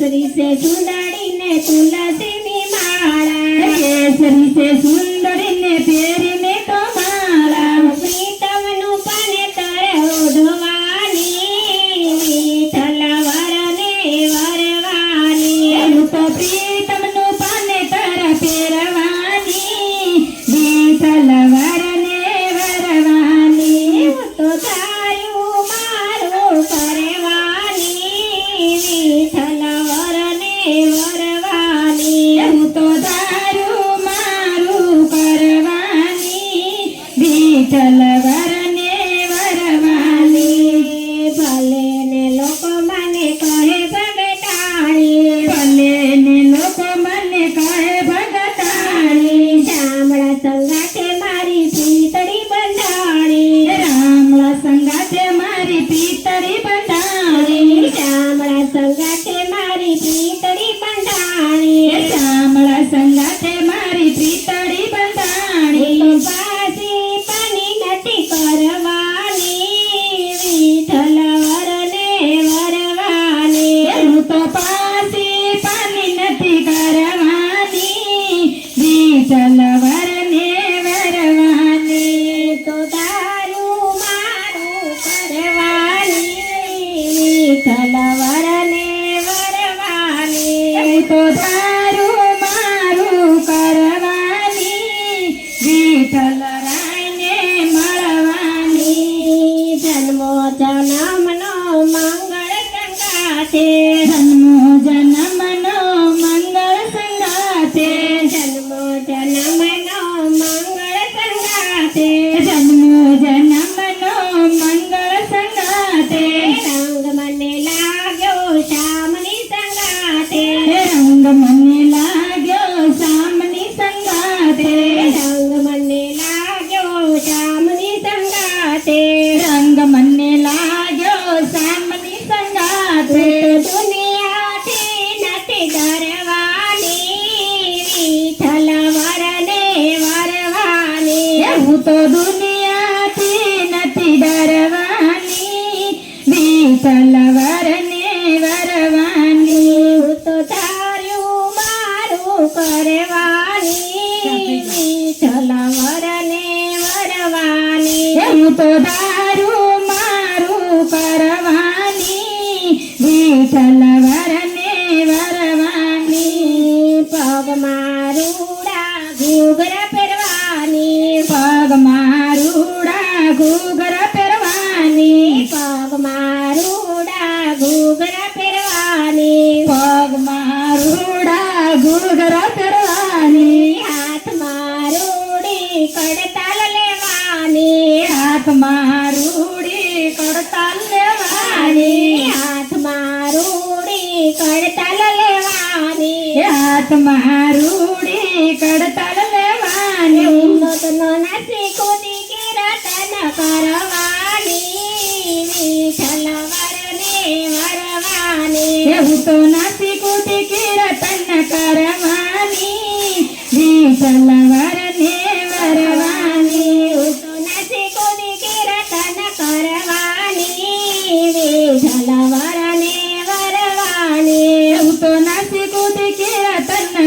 કેસરી સુંદરીને તુલસીની માળા. કેસરી સુંદરીને પેરી તો તારું મારું કરવાની વિઠ્ઠલ રાયને મળવાની જન્મો જન્મનો મંગળ કંકા છે જન્મો જન્મ દેવું તો દુનિયા તે નથી ડરવાની વિઠલ વરને વરવાની તો તાર્યું મારું કરવાની વિઠલ తల్లవాని ఆత్మారూడి కడతలవాని. ఆత్మారూడి కడతలవాని. మొదలు నసి కుదికి రతన పరవాణి చలవరనే వరవాణి. ఉతో నసి కుదికి రతన కరవాణి చల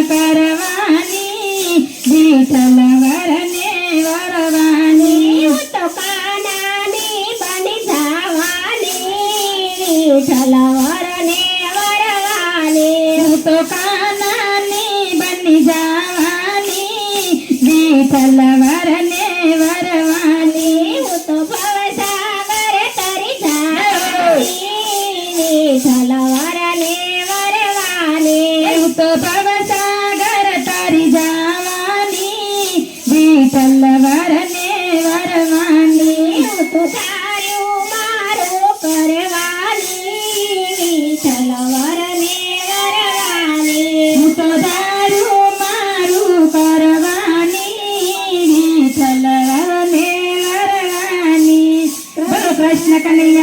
કરવાની વિઠ્ઠલ વરને વરવાની. તો કાનાની બની જવાની વિઠ્ઠલ વરને વરવાની. તો કાનાની બની જવાની વિઠ્ઠલ વરને વરવાની. હું તો ભવસાગર તરી જાવાની વિઠ્ઠલ ઉતાર્યો મારો કરવાની ચલવર ને વરવાની ઉતાર્યો મારું કરવાની ચલવર ને વરવાની કૃષ્ણ કનૈયા.